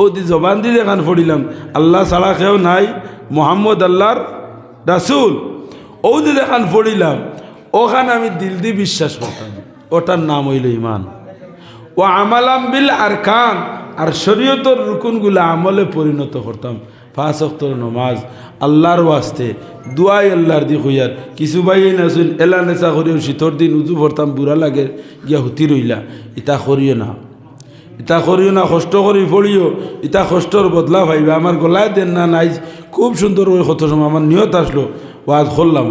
ও দি জবান দি দেখান পড়িলাম আল্লাহ ছাড়া কেউ নাই, মোহাম্মদ আল্লাহর রাসুল। ও দি দেখান পড়িলাম ওখানে আমি দিল দি বিশ্বাস করতাম। ওটার নাম হইল ইমান ও আমালাম বিল আর খান আর শরীয়তর রুকুনগুলো আমলে পরিণত করতাম। পাঁচ অক্তর নমাজ, আল্লাহর ওয়াস্তে, দুয়াই আল্লাহর দি হইয়ার কিছু ভাই নাচুন এলা নেচা করিও, শীতর দিন উজু ভরতাম, বুড়া লাগে, গিয়া হুতি রইলা। ইতা করিও না। ইতা করিও না, কষ্ট করি পড়িও, ইতা কষ্টর বদলা ভাইবা আমার গলায় দেন না নাই খুব সুন্দর ওই কত সময় আমার নিয়ত আসলো ওয়াজ করলাম।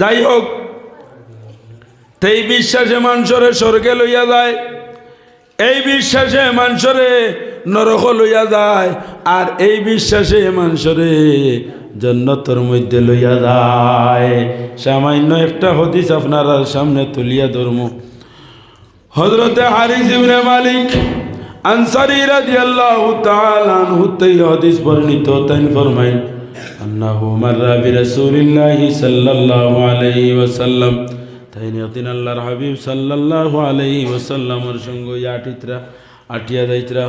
যাই হোক, তেই বিশ্বাসে মানুষরে স্বর্গে লইয়া যায়, এই বিশ্বাসে মানুষরে নরক লইয়া যায়, আর এই বিশ্বাসে মানুষরে জন্নতর মধ্যে লইয়া যায়। সামান্য একটা হদিস আপনার সামনে তুলিয়া ধর্ম। হজরতে হারিস ইবনে মালিক আনসারি রাদিয়াল্লাহু তাআলা আনহু তে হাদিস বর্ণিত, তাই ফরমাইন আন্নাহু মাররা বিরাসূলিল্লাহি সাল্লাল্লাহু আলাইহি ওয়াসাল্লাম। তাই নিয়তিন আল্লাহর হাবিব সাল্লাল্লাহু আলাইহি ওয়াসাল্লামের সঙ্গে আটিত্রা আটিয়া দাইত্রা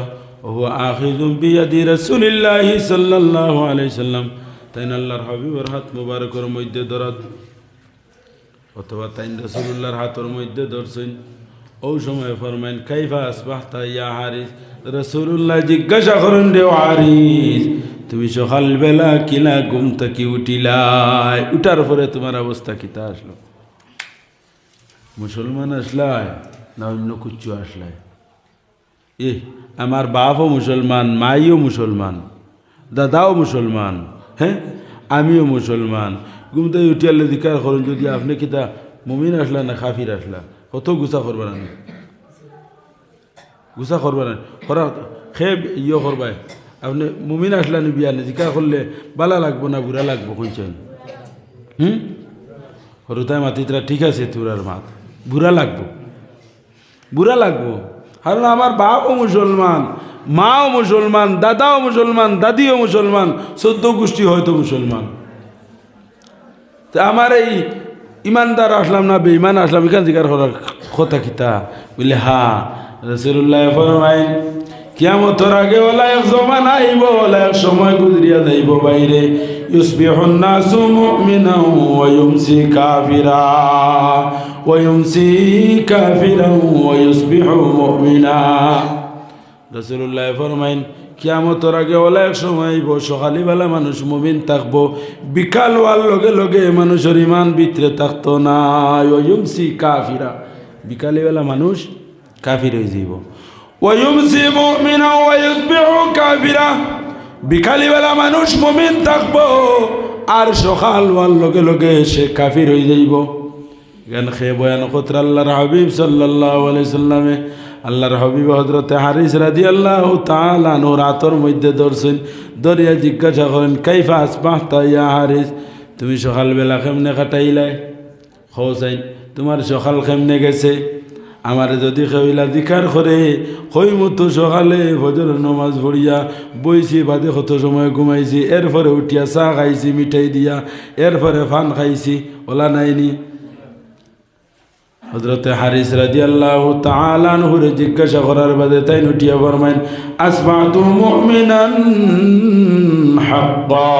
ওহু আখিযুম বিয়াদি রাসূলিল্লাহি সাল্লাল্লাহু আলাইহি সাল্লাম তাই আল্লাহর হাবিবের হাত মুবারকের মধ্যে ধরাত, অথবা তাইন রসুল্লাহর হাতের মধ্যে ধরছেন। ও সময় ফরমাইন কাইফা আসবাহতা ইয়া হারিস রসুল্লাহ জিজ্ঞাসা করেন রে হারিস তুমি সকালবেলা কিলা ঘুম থেকে উঠিলাই উঠার পরে তোমার অবস্থা কিতা আসলো মুসলমান আসলায় না অন্য কুচ্ছু আসলায় এ আমার বাপও মুসলমান মাইও মুসলমান দাদাও মুসলমান হ্যাঁ আমিও মুসলমান ঘুমতে উঠিয়ালে দিকার করেন যদি আপনি কিতা মুমিন আসলা না খাফির আসলা কত গুছা করবা না? গুছা করবা না? করা খে ইয়ে করবাই। আপনি মুমিন আসলা নি বিয়া জিকা করলে বালা লাগবো না, বুড়া লাগবো, কইছেন। হুম? হরুতায় মাতিতরা ঠিক আছে তোরার মাত। বুড়া লাগবো। বুড়া লাগবো। কারণ আমার বাপও মুসলমান, মাও মুসলমান, দাদাও মুসলমান, দাদিও মুসলমান, চোদ্দ গোষ্ঠী হয়তো মুসলমান। তা আমার এই ইমানদার আসলাম না, বেঈমান আসলাম, এখান থেকে হরার কথা কিতা বুঝলে হা রসুল্লাহ ফরমাইন কিয়ামতর আগে ওলা এক জমা আইব ওলা এক সময় গুজরিয়া যাইব বাইরে। ইউসবিহুন কিয়ামতর আগে ওলা এক সময় আইব, সকালবেলা মানুষ মুমিন থাকব। বিকাল হওয়ার লগে লগে মানুষের ইমান ভিতরে থাকতো না। ওয়ুমসি কাফিরা। বিকালবেলা মানুষ কাফির হয়ে যাইব। ওয়ুমসি মুমিনা ওয়ুসবিহু কাফিরা। বিকালবেলা মানুষ মুমিন থাকব আর সকাল হওয়ার লগে লগে সে কাফির হয়ে যাইব। এখানে খেয়ে বয়ান কত্র আল্লাহর হাবিব সাল্লাহ আলাইসাল্লামে আল্লাহর হাবিব হজরতে হারিস রাজি আল্লাহ তালানু রাতর মধ্যে ধরছেন দরিয়া জিজ্ঞাসা করেন, কাইফা আসবাহ তাইয়া হারিস? তুমি সকালবেলা কেমনে কাটাইলাই খোসাইন তোমার সকাল কেমনে গেছে? আমার যদি খেলা দিকার করে কই মতো সকালে ভজর নমাজ পড়িয়া বইছি, বাদে কত সময় ঘুমাইছি, এরপরে উঠিয়া চাহ খাইছি, মিঠাই দিয়া, এরপরে ফান খাইছি, ওলা নাইনি? হজরতে হারিস রাজি আল্লাহ তালানহুরে জিজ্ঞাসা করার বাদে তাই নুটিয়া ফরমাইন, আসবাতু মুমিনান হাক্কা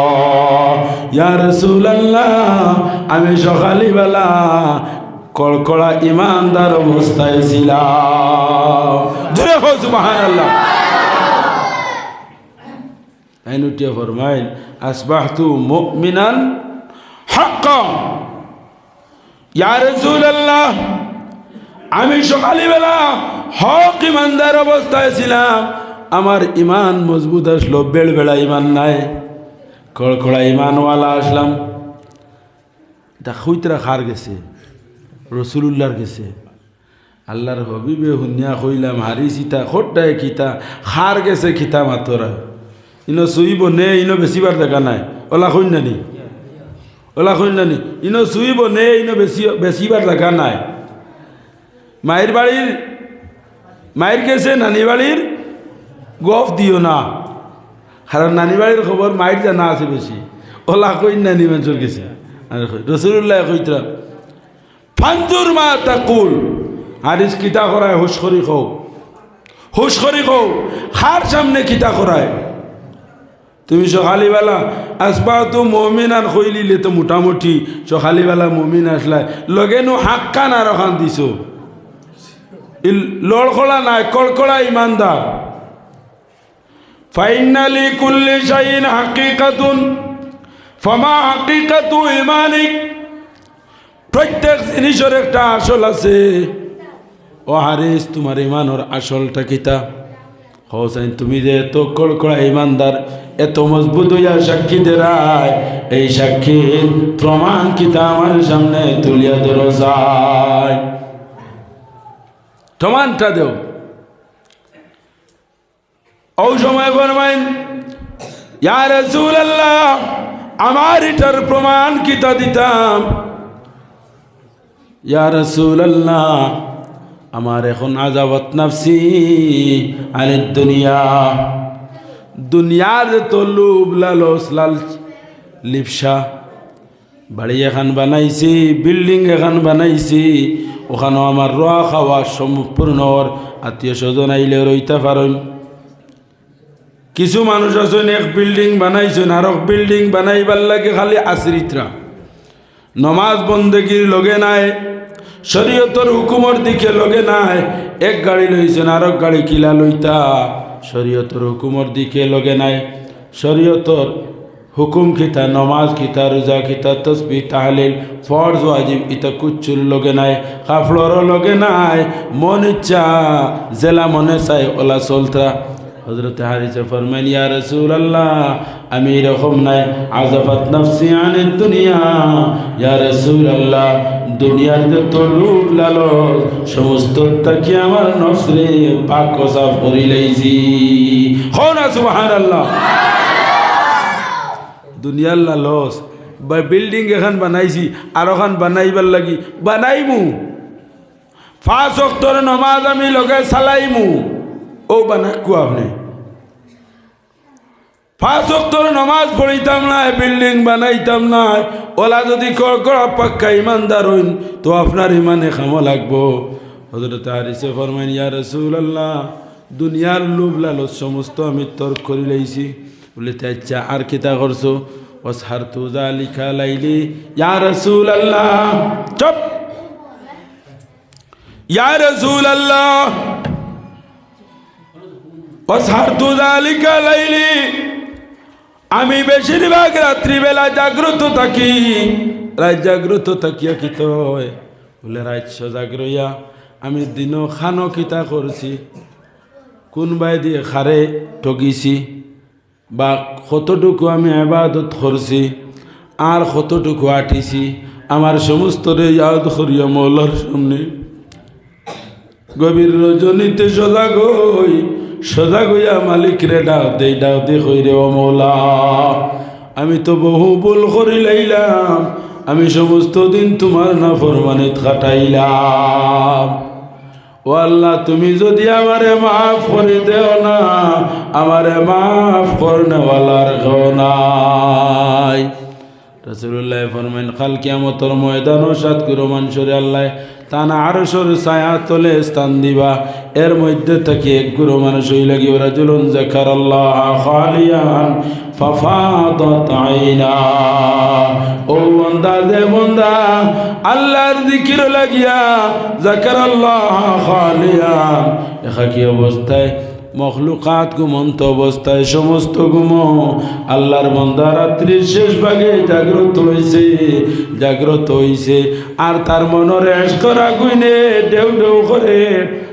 ইয়া রাসূলুল্লাহ, আমি সকালবেলা কড়কড়া ইমানদার অবস্থায় ছিলাম। জোরে হো সুবহানাল্লাহ। তাই নুটিয়া ফরমাইন আসবাহতু মুমিনান হাক্কা রাসূলুল্লাহ, আমি সকালবেলা হক ইমানদার অবস্থায় ছিলাম, আমার ইমান মজবুত আসলো বেড়বেড়া ইমান নাই, কড়কড়া ইমানওয়ালা আসলাম। তা খুঁতরা খার গেছে, রসুলুল্লাহর গেছে। আল্লাহর হবিবে হুনিয়া কইলাম, হারি সীতা খোট্টায় খিতা খার গেছে খিতা মাতরা। ইনো শুইব নে, ইনো বেশিবার দেখা নাই, ওলা কইনানি ওলা কইনানি ইনো শুইব নে, ইনো বেশি বেশিবার দেখা নাই। মায়ের বাড়ির মায়ের গেছে নানি বাড়ির গফ দিও না। কারণ নানি বাড়ির খবর মায়ের জানা আছে বেশি ওলা কই নানি মানুষের গেছে রসুল্লাহ কইতরা ফাঞ্জুর মা তাকুল হারিস কিতা করায় হুশ করি হোক হুশ করি কও হার সামনে কিতা করায় তুমি সকালিবেলা আসবা তো মমিন আর কইলিলে তো মোটামুটি সকালিবেলা মমিন আসলাই। লগে নো হাক্কান আর ওখান দিছ লড়কড়া নাই কড়কড়া ইমানদার ফাইনালি কুল্লি শাইন হাকিকাতুন, ফমা হাকিকাতু ইমানিক। প্রত্যেক জিনিসের একটা আসল আছে। ও হারিস তোমার ইমানোর আসলটা কিতা? হোসেন, তুমি যে এত কড়কড়া ইমানদার, এত মজবুত হইয়া সাক্ষী দেরায়, এই সাক্ষীর প্রমাণ কিতা আমার সামনে তুলিয়া ধরো যায়। প্রমাণটা দেও। ও সময় ফরমাইন, ইয়া রাসূলুল্লাহ, আমার এটার প্রমাণ কিতা দিতাম? ইয়া রাসূলুল্লাহ আমার এখন আজাবত নাফসি আরে দুনিয়া। দুনিয়ার তো লোভ লালস, লাল লিপসা, বাড়ি এখান বানাইছি, বিল্ডিং এখান বানাইছি, ওখানেও আমার রোয়া খাওয়া সম্পূর্ণ আত্মীয় স্বজন আইলে রইতে পারেন কিছু মানুষ আছেন এক বিল্ডিং বানাইছেন আর এক বিল্ডিং বানাইবার লাগে খালি আশ্রিতরা। নমাজ বন্দেগীর লগে নাই শরীয়তর হুকুমর দিকে লগে নাই। এক গাড়ি লইছেন আর গাড়ি কিলা লইতা। শরীয়তর হুকুমর দিকে লগে নাই। শরীয়তর হুকুম খিতা নমাজ খিতা রোজা খিতা তসবি তাহলিল, ফরজ, ওয়াজিব, ইতা কুচ্চুর লগে নাই কাফড়রও লগে নাই। মন ইচ্ছা, জেলা মনে চাই, ওলা চলতা। হজরত হারিসে ফরমেন ইয়া রসুল আল্লাহ আমি এরকম নাই। আজাফাত নফসি আনের দুনিয়া। ইয়া রসুল আল্লাহ দুনিয়ার যত লুপ লালো সমস্ত তাকি আমার নফসরে পাক সাফ করি লাইছি। হো না সুবহান আল্লাহ দুনিয়ার লালস, বা বিল্ডিং এখন বানাইছি, আর ওখান বানাইবার লাগি বানাইমু। ফাঁস অক্টর নমাজ আমি লগে চালাইমু। ও বানাকু আপনি নমাজ পড়িতাম না বিল্ডিং বানাইতাম না। ওলা যদি পাক্কা ইমানদার হইন, তো আপনার ইমানে খামো লাগবো। আল্লাহ দুনিয়ার লোভ লালত সমস্ত আমি তর্ক করি লাইছি। বলে আচ্ছা আর কিতা করছ? ওসার তু লিখা লাইলি। ইয়া রসুল আল্লাহ চপ! ইয়া রসুল আল্লাহ আমি বেশিরভাগ রাত্রিবেলা জাগ্রত থাকি। রাত জাগ্রত থাকিয়া কিত বলে, রাত সজাগ্রইয়া আমি দিনও খানো কিতা করছি। কোনবাই দিয়ে খারে ঠগিছি? বা কতটুকু আমি আবাদত করছি? আর কতটুকু আটিছি? আমার সমস্ত রে ইয়াদ করিয়া মৌলার সামনে। গভীর রজনীতে সজাগ হই। সজাগ হইয়া মালিক রে ডাক দেই, ডাক দে কই রে ও মৌলা। আমি তো বহু ভুল করি লাইলাম আমি সমস্ত দিন তোমার না ফরমানিত কাটাইলাম ও আল্লাহ, তুমি যদি আমারে মাফ করে দেও না, আমারে মাফ করনেওয়ালার কেউ নাই। রসুল্লাহ ফরমেন খাল কিয়ামতর ময়দান ও সাত মানুষরে আল্লাহ তানা আরশর ছায়া তলে স্থান দিবা। এর মধ্যে থেকে এক গুরু মানুষ হই কি ওরা জুলুন জাকার আল্লাহ খালিয়ান ও বন্দা দে বন্দা, আল্লাহর জিকির লাগিয়া জাকার আল্লাহ খালিয়ান। এখা কি অবস্থায় মখলুকাত ঘুমন্ত অবস্থায় সমস্ত ঘুম আল্লাহর মন্দা রাত্রির শেষ ভাগে জাগ্রত হইছে জাগ্রত হইছে। আর তার মনের এস করা গুইনে ডেউ ডেউ করে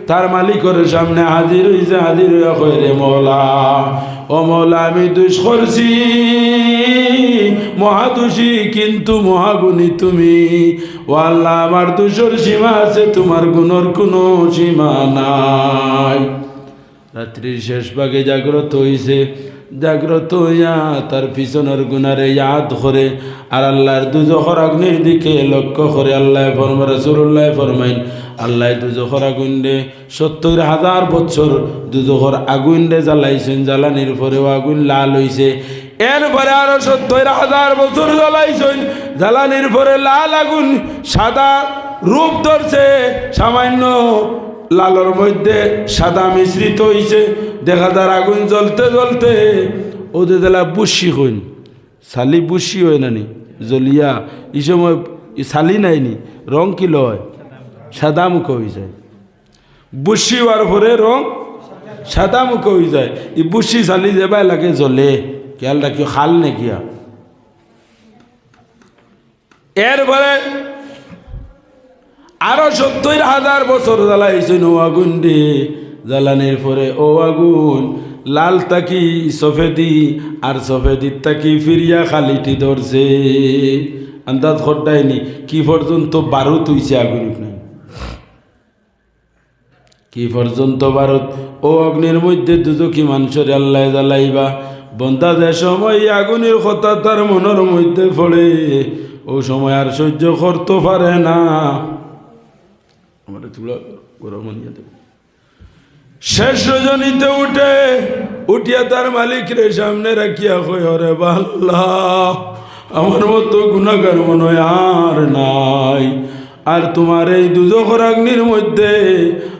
তার মালিকের সামনে হাজির হইছে, হাজির কয় রে মৌলা ও মৌলা আমি দুষ করছি, মহাদোষী কিন্তু মহাগুণী তুমি। ও আল্লাহ, আমার দুষর সীমা আছে, তোমার গুণর কোনো সীমা নাই। রাত্রির শেষ ভাগে জাগ্রত হইছে। জাগ্রত হইয়া তার পিছনের গুনারে ইয়াদ করে আর আল্লাহর দুজখর অগ্নির দিকে লক্ষ্য করে আল্লাহ ফরম রসুল্লাহ ফরমাইন, আল্লাহ দুজখর আগুন দে সত্তর হাজার বছর দুজখর আগুন দে জ্বালাইছেন, জ্বালানির পরেও আগুন লাল হইছে। এরপরে আরও সত্তর হাজার বছর জ্বালাইছেন, জ্বালানির পরে লাল আগুন সাদা রূপ ধরছে। সামান্য লালর মধ্যে সাদা মিশ্রিত হইছে, দেখা যার আগুন জ্বলতে জ্বলতে ওদের দেলা বুসি হইন। শালি বুসি হয় নানি জ্বলিয়া, এই সময় শালি নাইনি রং কি লয়? সাদা মুখ হয়ে যায়। বুসি হওয়ার পরে রং সাদা মুখ হয়ে যায়। ই বুসি শালি যাবাই লাগে জ্বলে। খেয়াল রাখিও, খাল নেকিয়া। এরপরে আরও সত্তর হাজার বছর জ্বালাইছেন ও আগুন রে জ্বালানির পরে, ও আগুন, লাল তাকি, সফেদি, আর সফেদির তাকি ফিরিয়া খালিটি ধরছে। আন্দাজ খড্ডায়নি কি পর্যন্ত বারো তুইছে আগুন কি পর্যন্ত ভারত ও অগ্নির মধ্যে দুজকি মানুষের আল্লাহ জ্বালাইবা। বন্দা যে সময় আগুনের কথা তার মনের মধ্যে পড়ে ও সময় আর সহ্য করতে পারে না। আমার তুলা গরম আনিয়া দেব শেষ রজনীতে উঠে উঠিয়া তার মালিক রে সামনে রাখিয়া কই হরে বাল্লা আমার মতো গুণাগার মনে আর নাই। আর তোমার এই দুজখর অগ্নির মধ্যে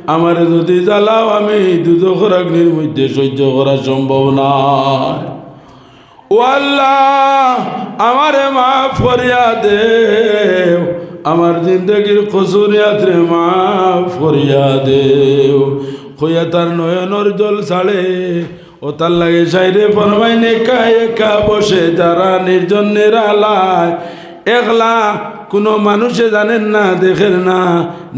আমার যদি জ্বালাও, আমি দুজখর অগ্নির মধ্যে সহ্য করা সম্ভব নয়। ও আল্লাহ, আমারে মাফ করিয়া দেও। আমার জিন্দগির কসুরিয়াতরে মাফ করিয়া দেও। হইয়া তার নয়নর জল ছাড়ে, ও তার লাগে সাইরে ফরমাইন একা একা বসে যারা নির্জন নিরালায় একলা কোনো মানুষে জানেন না, দেখেন না,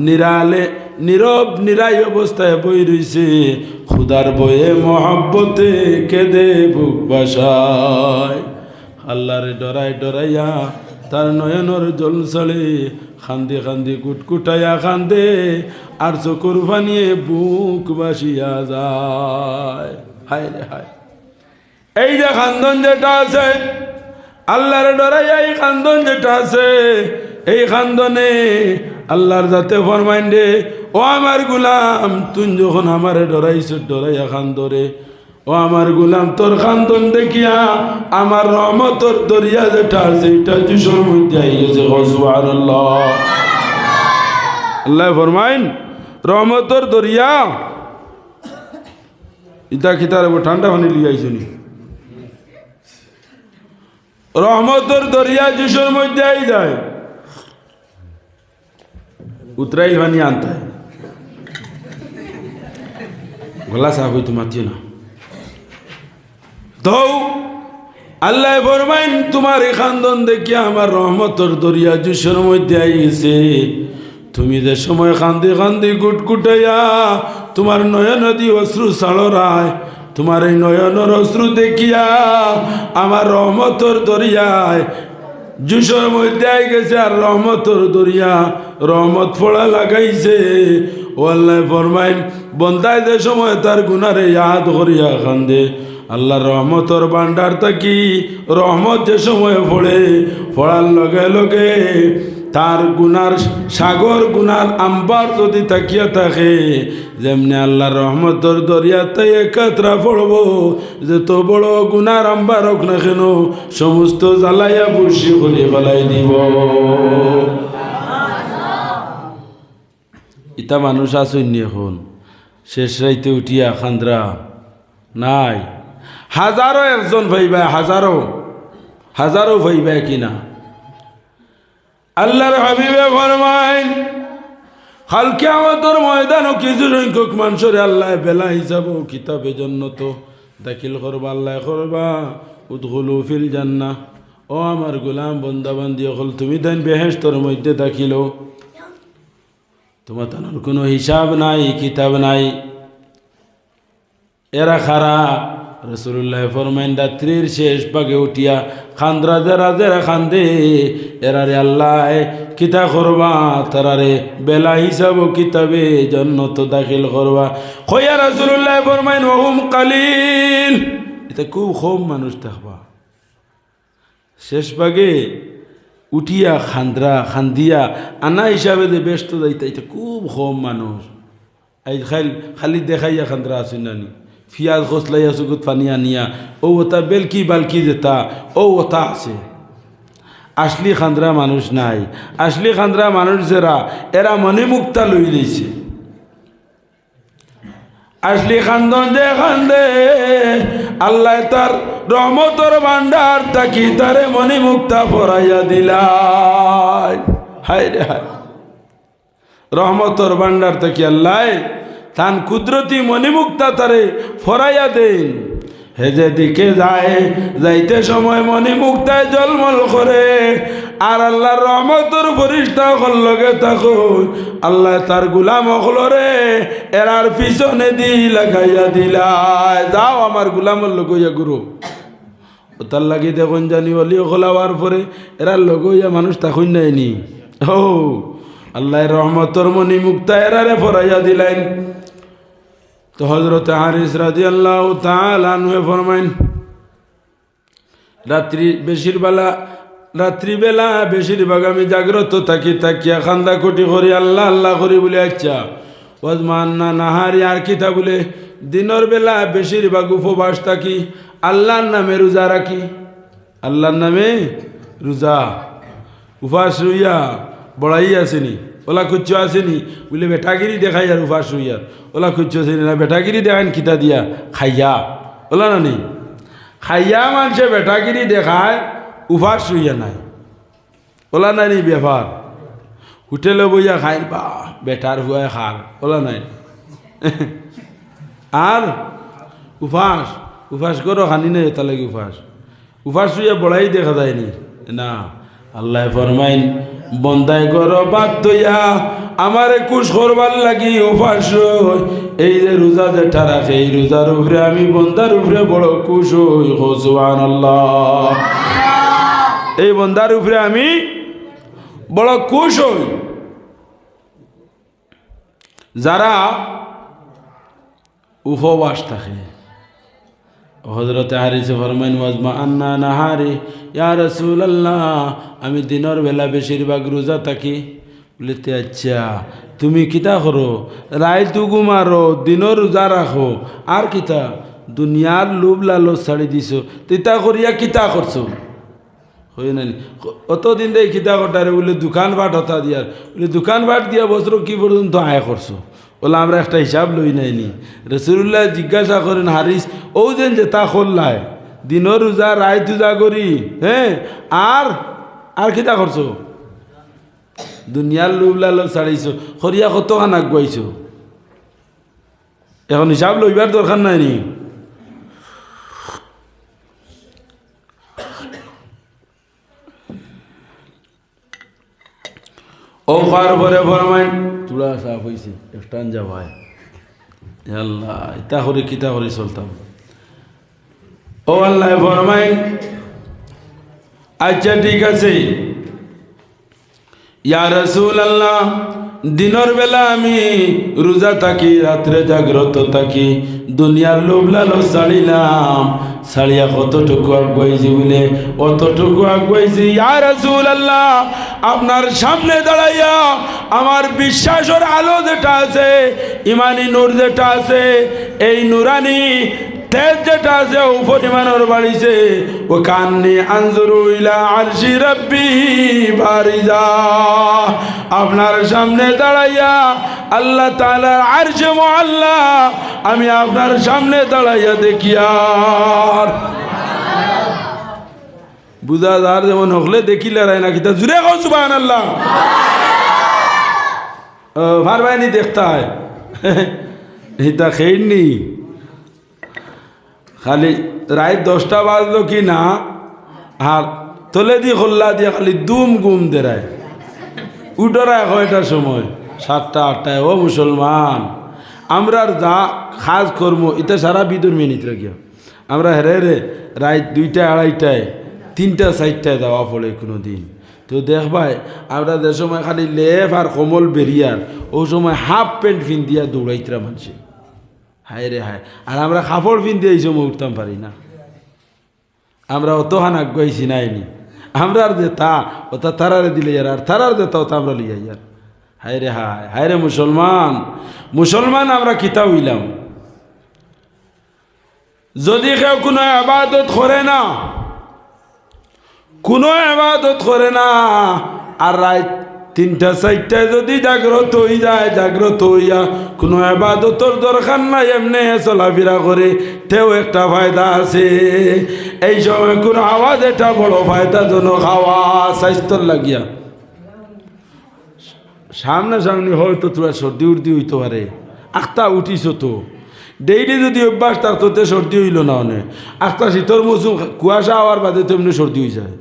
নিরালে, নীরব, নিরাই অবস্থায় বই রইছে। খুদার বয়ে মহাব্বতে কেঁদে বুক বাসায়। আল্লাহরে ডরাই ডরাইয়া তার নয়নর জল ছড়ে খান্দি খান্দি কুটকুটাইয়া খান্দে আর চকুর বানিয়ে বুক বাসিয়া যায়। হায় রে হায়। এই যে খান্দন যেটা আছে, আল্লাহর ডরাইয়া এই খান্দন যেটা আছে, এই খান্দনে আল্লাহর যাতে ফরমাইন রে ও আমার গুলাম, তুই যখন আমারে ডরাইছ, ডরাইয়া খান্দরে ও আমার গুলাম, তোর খান্দন দেখিয়া আমার রহমতর দরিয়া যেটা আছে, এটা দুশোর মধ্যে আই গেছে হসবার আল্লাহ ফরমাইন রহমতর দরিয়া। ইতা খিতার ঠান্ডা পানি লিয়ে আইসনি রহমতর দরিয়া যিশুর মধ্যে আই যায়। উতরাই পানি আনতে। গলা সাফ হইতো মাতিও না। ধৌ আল্লাহ ফরমাইন, তোমার এই খান্দন দেখিয়া আমার রহমতর দরিয়া যিশুর মধ্যে আইছে। তুমি যে সময় খান্দি খান্দি গুটগুটাইয়া তোমার নয়ন নদী অশ্রু সাড়রায় তোমার এই নয়নের অশ্রু দেখিয়া আমার রহমতর দরিয়ায় জুসর মধ্যে আই গেছে আর রহমতর দরিয়া, রহমত ফোড়া লাগাইছে। ও আল্লাহ ফরমাইন, বন্দায় যে সময় তার গুনারে ইয়াদ করিয়া খান্দে আল্লাহ রহমতর বান্ডার থাকি, রহমত যে সময় পড়ে পড়ার লগে লগে তার গুনার সাগর গুনার আম্বার যদি তাকিয়া থাকে, যেমনি আল্লাহ রহমতর দরিয়াতে একাত্রা পড়ব যে তো বড় গুনার আম্বার হোক না কেন, সমস্ত জ্বালাইয়া বসি করে ফেলাই দিব। ইতা মানুষ আসেননি এখন? শেষ রাইতে উঠিয়া খান্দ্রা নাই। হাজারো একজন ভাইবা, হাজারো হাজারো ভাইবা কিনা? আল্লাহর হাবিবে ফরমাইন হালকে আমাদের ময়দানও কিছু সংখ্যক মানুষের আল্লাহ বেলা হিসাব কিতাবে জন্য তো দাখিল করবা, আল্লাহ করবা। উদ্গুলু ফিল জান্না ও আমার গোলাম বন্দাবান্দি, অকল তুমি দেন বেহেস্তর মধ্যে দাখিল। তোমার তানোর কোনো হিসাব নাই, কিতাব নাই। এরা খারা রসুল্লাহ ফরমাইন, রাত্রির শেষ পাগে উঠিয়া খান্দরা জেরা জেরা খান্দে, এরারে আল্লাহ কিতা করবা? তারারে বেলা হিসাব কিতাবে জন্নত দাখিল করবা। খয়া রসুল্লাহ ফরমাইন, ওহুম কালিল। এটা খুব কম মানুষ থাকবা। শেষ পাগে উঠিয়া খান্দ্রা খান্দিয়া আনা হিসাবে যে ব্যস্ত যাইতা এটা খুব কম মানুষ। এই খালি খালি দেখাইয়া খান্দ্রা আসেন নানি ফিয়াজ খসলাইয়া সুগুত পানি আনিয়া ও ওটা বেলকি বালকি যেতা, ও ওটা আছে। আসলি খান্দ্রা মানুষ নাই। আসলি খান্দ্রা মানুষ যারা, এরা মনে মুক্তা লই দিয়েছে আসলি খান্দন যে খান্দে, আল্লাহ তার রহমতর ভান্ডার তাকি তারে মনি মুক্তা পরাইয়া দিলাই। হায় রে হায়। রহমতর ভান্ডার তাকি আল্লাহ তান কুদরতি মণিমুক্তা তারে ফরাইয়া দেন। হেজে দিকে যায়, যাইতে সময় মণিমুক্তায় জলমল করে। আর আল্লাহর রহমতর ফরিস্তা লগে থাকো আল্লাহ তার গুলাম অখলরে এরার পিছনে দি লাগাইয়া দিলায়। যাও আমার গুলামর লগইয়া গুরু তার লাগি দেখুন জানি অলি খোলাবার পরে এরা লগইয়া মানুষ থাকুন নাইনি ও আল্লাহ রহমতর মণিমুক্তা এরারে ফরাইয়া দিলেন। তো হজরত হারিস রাজি আল্লাহ তালুয়ে ফরমাইন, রাত্রি বেশির বেলা রাত্রিবেলা বেশিরভাগ আমি জাগ্রত থাকি থাকিয়া খান্দা কুটি করি, আল্লাহ আল্লাহ করি বলে আচ্ছা। ওজমান না নাহারি আর কিতা বলে, দিনের বেলা বেশিরভাগ উপবাস থাকি, আল্লাহর নামে রোজা রাখি। আল্লাহর নামে রোজা। উপাস রইয়া বড়াই আসেনি। ওলা কুচ্ছ আসেনি? বলে বেটাগিরি দেখাই আর উপাস রইয়ার ওলা কুচ্ছ আসেনি না, বেটাগিরি দেখান কিতা দিয়া? খাইয়া। ওলা না নেই খাইয়া মানুষে বেটাগিরি দেখায় উপাস রইয়া নাই। ওলা নাই নি ব্যাপার। হোটেলে বইয়া খাই বা, বেটার হুয়ায় খার ওলা নাই আর? উপাস উপাস করো, খানি নাই লাগে উপাস উপাস রইয়া বড়াই দেখা যায়নি। না, আল্লাহ ফরমাইন বন্দাই কর বাদ দইয়া আমার কুশ করবার লাগি উপাস। এই যে রোজা যেটা রাখে এই রোজার উপরে আমি বন্দার উপরে বড় কুশ হই হোসুয়ান এই বন্দার উপরে আমি বড় খুশ হই যারা উপবাস থাকে হজরত হারিসে ফরমাইন ওয়াজমা আন্না নাহারি, ইয়া রসুল আল্লাহ আমি দিনের বেলা বেশিরভাগ রোজা থাকি। বলিতে আচ্ছা তুমি কিতা করো? রায় তু ঘুমারো দিনও রোজা রাখো। আর কিতা দুনিয়ার লোভ লালো ছাড়ি দিছো। তিতা করিয়া কিতা করছ? হই না অতদিন দেয় কিতা কটারে বলে, দোকান বাট হতা দিয়ার বলে, দোকান বাট দিয়া বছর কি পর্যন্ত আয় করছ? বলে আমরা একটা হিসাব লই নাইনি রসুল্লাহ জিজ্ঞাসা করেন, হারিস, ও যেন যে তা করলায় দিনর রোজা রায় তুজা করি হ্যাঁ? আর আর কিতা করছ? দুনিয়ার লোভ লালো ছাড়িছো খরিয়া কত খান আগুয়াইছো এখন হিসাব লইবার দরকার নাই নি? ও পরে ফরমাইন। চূড়া সাফ হয়েছে একটান যা ভাই। আল্লাহ ইতা করে কিতা করে চলতাম। ও আল্লাহ ফরমাইন। আচ্ছা ঠিক আছে। ইয়া রসুল আল্লাহ দিনের বেলা আমি রোজা থাকি, রাত্রে জাগ্রত থাকি। দুনিয়ার লোভ লালো ছাড়িলাম ছাড়িয়া কতটুকু আগুয়াইছি বলে? অতটুকু আগুয়াইছি ইয়া রসুল আল্লাহ আপনার সামনে দাঁড়াইয়া আমার বিশ্বাসের আলো যেটা আছে, ইমানি নূর যেটা আছে, এই নুরানি তেজ যেটা আছে ও পরিমাণের বাড়িছে ও কান্নি আনজুরু ইলা আরশি রব্বি বারিজা। আপনার সামনে দাঁড়াইয়া আল্লাহ তাআলার আরশে মুআল্লা আমি আপনার সামনে দাঁড়াইয়া দেখি আর। বুঝা যার যেমন হকলে দেখিলে রায় না কিতা জুড়ে কও সুবহানাল্লাহ। ও ভারবাইনি দেখতা হয় এটা খেইনি খালি রাত দশটা বাজলো কি না? আর তলে দিয়ে খোল্লা দিয়ে খালি দুম গুম দেরায় উঠরায় কয়টার সময়? সাতটা, আটটায়। ও মুসলমান, আমরা যা খাস কর্ম এটা সারা বিদুর মিনিট রাখিয়া আমরা হেরে রে রাত দুইটা আড়াইটায় তিনটা চারটায় যাওয়া পড়ে কোনো দিন তো দেখবাই আমরা যে সময় খালি লেফ আর কোমল বেরিয়ার, ও সময় হাফ প্যান্ট ফিন দিয়া দৌড়াইতরা মানুষে। হায় রে হায়। আর আমরা কাপড় পিনতে এই সময় উঠতাম পারি না। আমরা অত হান আগুয়াইছি নাইনি। আমরা আর যে তা ওটা তারারে দিলে যার আর তারার যে তা আমরা লিয়াই যার হায় রে হায় হায় রে মুসলমান। মুসলমান আমরা কিতা হইলাম। যদি কেউ কোনো আবাদত করে না কোনো আবাদত করে না, আর রাত তিনটা চারটায় যদি জাগ্রত হয়ে যায়, জাগ্রত হইয়া কোনো আবাদতর দরকার নাই, এমনি চলাফেরা করে, তেও একটা ফায়দা আছে। এই সময় কোনো আওয়াজ, এটা বড় ফায়দাজনক আওয়াজ, স্বাস্থ্যর লাগিয়া। সামনে সামনে হয়তো তোরা সর্দি উর্দি হইতে পারে। আখতা উঠিস তো। ডেইলি যদি অভ্যাস তার তোতে সর্দি হইল না অনেক আখতা শীতর মৌসুম, কুয়াশা হওয়ার বাদে তো এমনি সর্দি হয়ে যায়।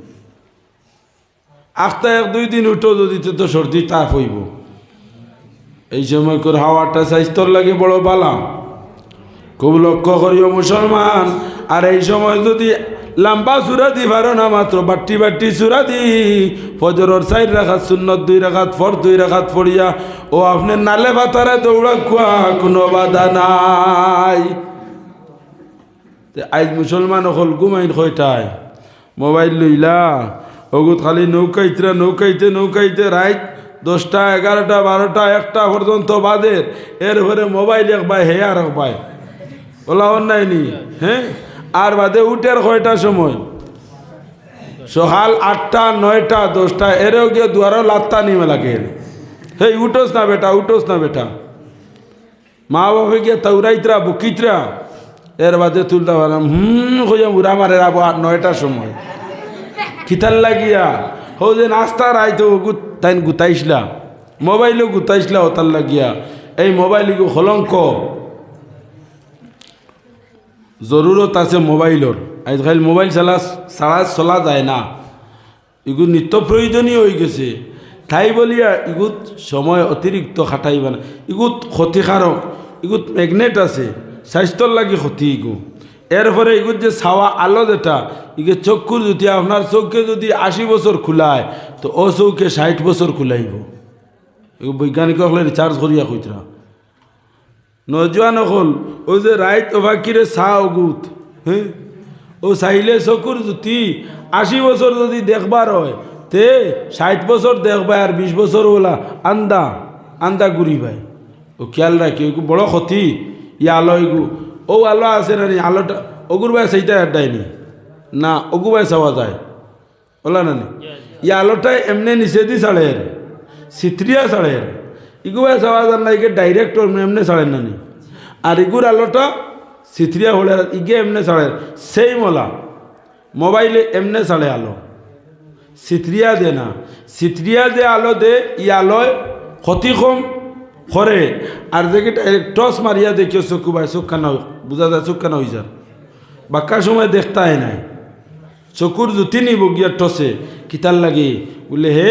আখতা এক, দুই দিন উঠো, যদি তো সর্দি তাপ হইব। এই সময় করে হাওয়াটা স্বাস্থ্যর লাগে বড় বালা। খুব লক্ষ্য করিও মুসলমান, আর এই সময় যদি লম্বা সুরা দি পারো না মাত্র, বাট্টি বাট্টি সুরা দি, ফজরর সাইড রাখাত সুন্নত, দুই রাখাত ফর দুই রাখাত পড়িয়া, ও আপনি নালে ভাতারে দৌড়া কুয়া কোনো বাধা নাই। আজ মুসলমান হল ঘুমাইন কয়টায়? মোবাইল লইলা। ওগুত খালি নৌকাইতরা নৌকাইতে নৌকাইতে রাইত দশটা, এগারোটা, বারোটা, একটা পর্যন্ত বাদের এরপরে মোবাইল এক পায় হে আর ওলা অন্যায় নি হ্যাঁ আর বাদে উঠের কয়টার সময়? সকাল আটটা, নয়টা, দশটা, এরেও গিয়ে দুয়ারও লাত্তা নিমে লাগে। হেই, উঠোস না বেটা, উঠোস না বেটা। মা বাবা গিয়ে তৌরাইতরা বুকিতরা। এর বাদে তুলতে পারলাম, হুম হইয়া উড়া মারে রাবো আট নয়টার সময়। খিতাল লাগিয়া, হো যে নাস্তা রাইতো তাই গুতাইছিলা মোবাইলও গুতাইছিলা ওতার লাগিয়া, এই মোবাইল হলঙ্ক জরুরত আছে মোবাইলর আজকাল মোবাইল চালা চালা চলা যায় না। এগুলো নিত্য প্রয়োজনীয় হয়ে গেছে। তাই বলিয়া ইগুত সময় অতিরিক্ত খাটাইবা না ইগুত ক্ষতিকারক ইগুত ম্যাগনেট আছে। স্বাস্থ্যর লাগি ক্ষতি ইগু। এরপরে ইগুত যে ছাওয়া আলো যেটা ইগে চক্ষুর যদি আপনার চোখকে যদি আশি বছর খোলায়, তো ও চৌকে ষাট বছর খোলাইব। এগুলো বৈজ্ঞানিক হলে রিচার্জ করিয়া কইতরা। নজওয়ান হল, ও যে রাইত অভাকিরে চা অগুত হ্যাঁ? ও চাইলে চকুর জুতি আশি বছর যদি দেখবার হয়, তে ষাট বছর দেখবাই আর বিশ বছর ওলা আন্দা আন্দা ঘুরি ভাই ও খেয়াল রাখি বড় ক্ষতি, ই আলো এগু ও আলো আছে না নি আলোটা অগুর ভাই সেইটা আড্ডায়নি না। অগু ভাই চাওয়া যায়। ওলা না নি? ই আলোটাই এমনি নিচে দি ছাড়ের সিত্রিয়া ছাড়ের ইগু ভাই চাওয়া যান না, ইগে ডাইরেক্ট এমনি ছাড়েন না নি। আর ইগুর আলোটা সিথরিয়া হলে ইগে এমনে ছাড়ে সেই মলা মোবাইলে এমনে ছাড়ে আলো। সিথরিয়া দে না। সিথরিয়া দে আলো দে, ই আলোয় ক্ষতি কম। করে আর দেখে টস মারিয়া দেখিও চকু ভাই চোখ খানা বুঝা যায় চোখ খানা হয়ে যান বাক্কার সময় দেখতাই নাই। চকুর জুতি নিব গিয়া টসে কিতার লাগে বলে হে,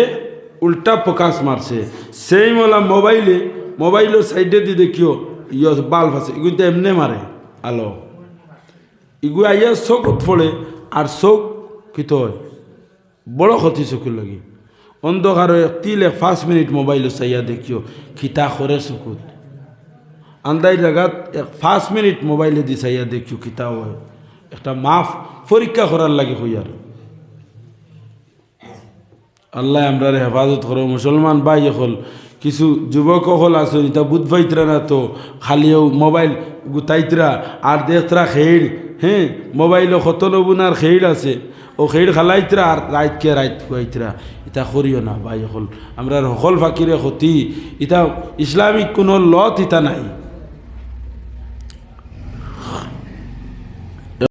উল্টা ফোকাস মারছে। সেই মলা মোবাইলে মোবাইলের সাইডে দিয়ে দেখিও, ইয় বাল্ব আছে এগুলো এমনি মারে আলো। ইগু আইয়া চকুত পড়ে আর চোখ কিত হয় বড় ক্ষতি চকুর লাগি। অন্ধকার তিল এক পাঁচ মিনিট মোবাইল চাইয়া দেখিও, খিতা করে চকুত। আন্দাই জায়গাত এক পাঁচ মিনিট মোবাইলে দি চাইয়া দেখিও, খিতা হয়। একটা মাফ পরীক্ষা করার লাগে হইয়ার আল্লাহ আমরা হেফাজত করো মুসলমান ভাই হল কিছু যুবক হল আছে তা বুধ পাইতরা না তো, খালিও মোবাইল গুতাইতরা আর দেখতরা খেড় হ্যাঁ মোবাইলও কত নবুনার খেড় আছে ও খেড় খালাইতরা আর রাইতকে রাইত খুয়াইতরা ইটা করিও না, ভাই হল আমরা সকল ফাকিরে ক্ষতি। ইতা ইসলামিক কোনো লত ইতা নাই।